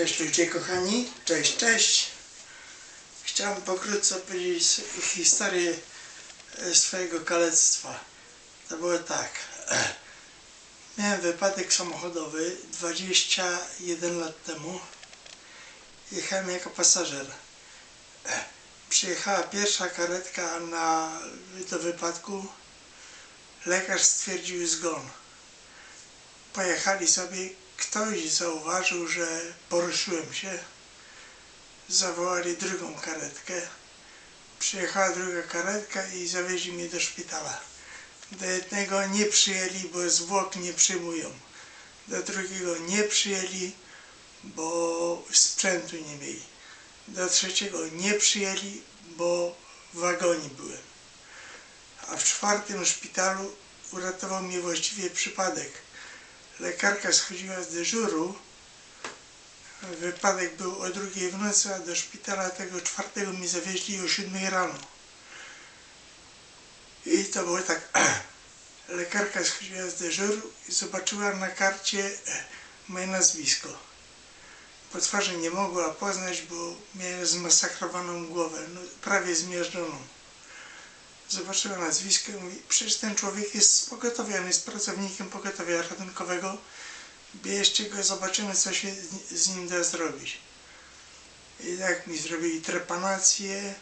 Cześć ludzie kochani, cześć, cześć. Chciałem pokrótce opowiedzieć s- historię e, swojego kalectwa. To było tak. Miałem wypadek samochodowy 21 lat temu. Jechałem jako pasażer. Przyjechała pierwsza karetka na, do wypadku. Lekarz stwierdził zgon. Pojechali sobie, ktoś zauważył, że poruszyłem się. Zawołali drugą karetkę. Przyjechała druga karetka i zawieźli mnie do szpitala. Do jednego nie przyjęli, bo zwłok nie przyjmują. Do drugiego nie przyjęli, bo sprzętu nie mieli. Do trzeciego nie przyjęli, bo w wagonie byłem. A w czwartym szpitalu uratował mnie właściwie przypadek. Lekarka schodziła z dyżuru. Wypadek był o drugiej w nocy, a do szpitala tego czwartego mi zawieźli o siódmej rano. I to było tak. Lekarka schodziła z dyżuru i zobaczyła na karcie e, moje nazwisko. Po twarzy nie mogła poznać, bo miałem zmasakrowaną głowę, no, prawie zmiażdżoną. Zobaczyła nazwisko i mówi, przecież ten człowiek jest z pogotowia, on jest pracownikiem pogotowia ratunkowego. Bierzcie go, zobaczymy co się z- nim da zrobić. I tak mi zrobili trepanację,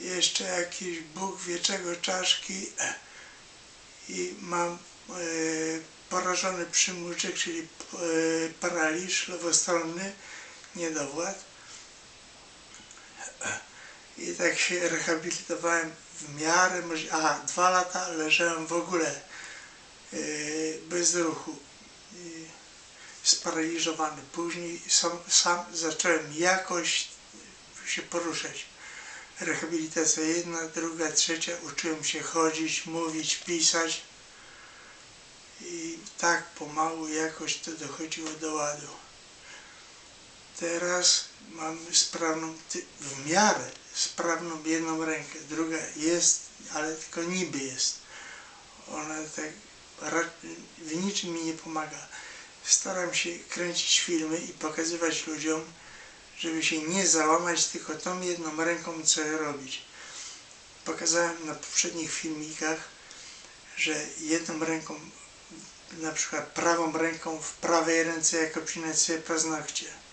jeszcze jakieś Bóg wie czego czaszki i mam e, porażony przymulczyk, czyli e, paraliż lewostronny, niedowład. I tak się rehabilitowałem w miarę. A, dwa lata leżałem w ogóle yy, bez ruchu, sparaliżowany. Później sam, sam zacząłem jakoś się poruszać. Rehabilitacja jedna, druga, trzecia. Uczyłem się chodzić, mówić, pisać. I tak pomału jakoś to dochodziło do ładu. Teraz mam sprawną, w miarę sprawną jedną rękę, druga jest, ale tylko niby jest. Ona tak w niczym mi nie pomaga. Staram się kręcić filmy i pokazywać ludziom, żeby się nie załamać, tylko tą jedną ręką co robić. Pokazałem na poprzednich filmikach, że jedną ręką, na przykład prawą ręką w prawej ręce, jak obcinać sobie paznokcie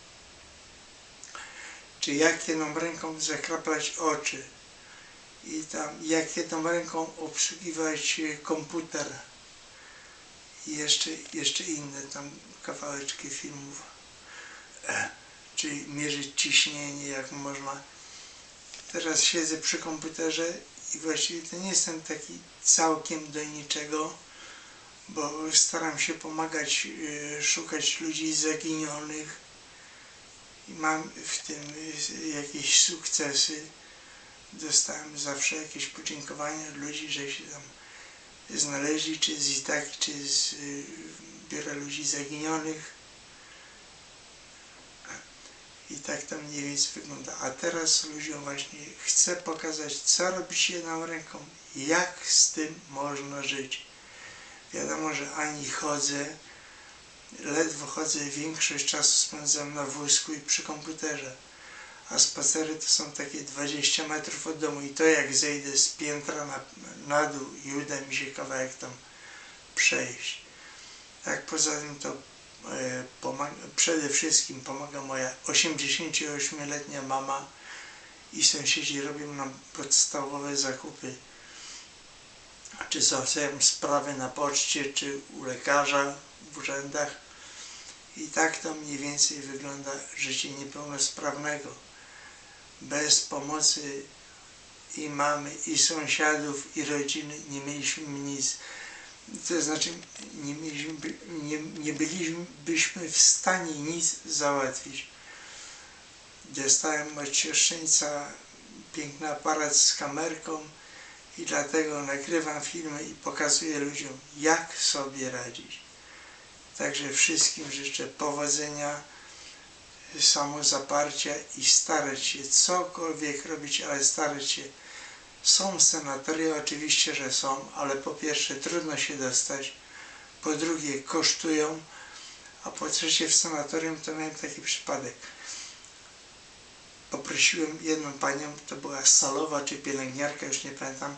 czy jak jedną ręką zakraplać oczy i tam jak jedną ręką obsługiwać e, komputer i jeszcze, jeszcze inne tam kawałeczki filmów. E, czyli mierzyć ciśnienie jak można. Teraz siedzę przy komputerze i właściwie to nie jestem taki całkiem do niczego bo staram się pomagać e, szukać ludzi zaginionych mam w tym jakieś sukcesy. Dostałem zawsze jakieś podziękowania od ludzi, że się tam znaleźli, czy z Itaki, czy z y, Biura Ludzi Zaginionych. I tak to mniej więcej wygląda. A teraz ludziom właśnie chcę pokazać, co robić jedną ręką, jak z tym można żyć. Wiadomo, że ani chodzę, ledwo chodzę, większość czasu spędzam na wózku i przy komputerze. A spacery to są takie 20 metrów od domu i to jak zejdę z piętra na, na dół i uda mi się kawałek tam przejść. Tak poza tym to e, pomaga, przede wszystkim pomaga moja 88-letnia mama i sąsiedzi robią nam podstawowe zakupy. Czy załatwiają sprawy na poczcie, czy u lekarza, w urzędach. I tak to mniej więcej wygląda życie niepełnosprawnego. Bez pomocy i mamy, i sąsiadów, i rodziny nie mieliśmy nic. To znaczy nie, mieliśmy, nie, nie bylibyśmy w stanie nic załatwić. Dostałem od siostrzeńca piękny aparat z kamerką i dlatego nagrywam filmy i pokazuję ludziom, jak sobie radzić. Także wszystkim życzę powodzenia, samozaparcia i starać się cokolwiek robić, ale starać się. Są sanatoria, oczywiście, że są, ale po pierwsze trudno się dostać, po drugie kosztują, A po trzecie w sanatorium to miałem taki przypadek. Poprosiłem jedną panią, to była salowa czy pielęgniarka, już nie pamiętam,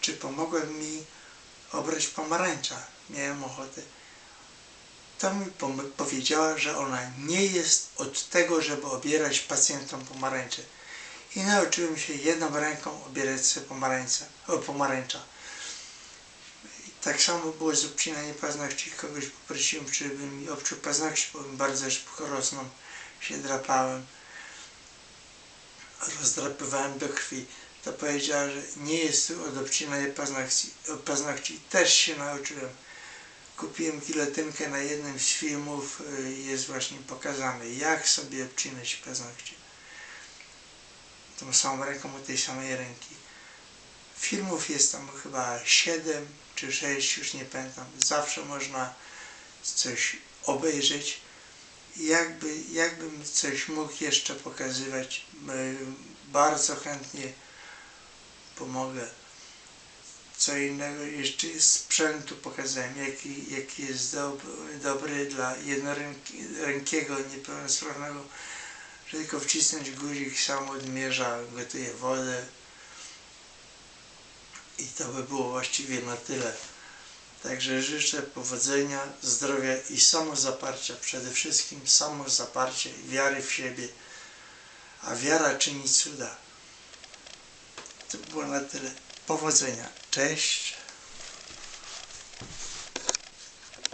czy pomogła mi obrać pomarańcza. Miałem ochotę. Pom- powiedziała, że ona nie jest od tego, żeby obierać pacjentom pomarańcze. I nauczyłem się jedną ręką obierać sobie pomarańca, o, pomarańcza. I tak samo było z obcinaniem paznokci. Kogoś poprosiłem, czy by mi obciął paznokcie, bo bardzo szybko rosną, się drapałem. Rozdrapywałem do krwi. To powiedziała, że nie jest tu od obcinania paznokci. Paznokci też się nauczyłem. Kupiłem giletynkę na jednym z filmów, y, jest właśnie pokazane, jak sobie obcinać paznokcie. Tą samą ręką tej samej ręki. Filmów jest tam chyba 7 czy 6, już nie pamiętam. Zawsze można coś obejrzeć. Jakby, jakbym coś mógł jeszcze pokazywać, y, bardzo chętnie pomogę. Co innego jeszcze sprzętu pokazałem, jaki, jaki jest dob, dobry dla jednorękiego niepełnosprawnego, że tylko wcisnąć guzik, sam odmierza, gotuje wodę i to by było właściwie na tyle. Także życzę powodzenia, zdrowia i samozaparcia, przede wszystkim samozaparcia i wiary w siebie, a wiara czyni cuda. To było na tyle. Powodzenia. Cześć.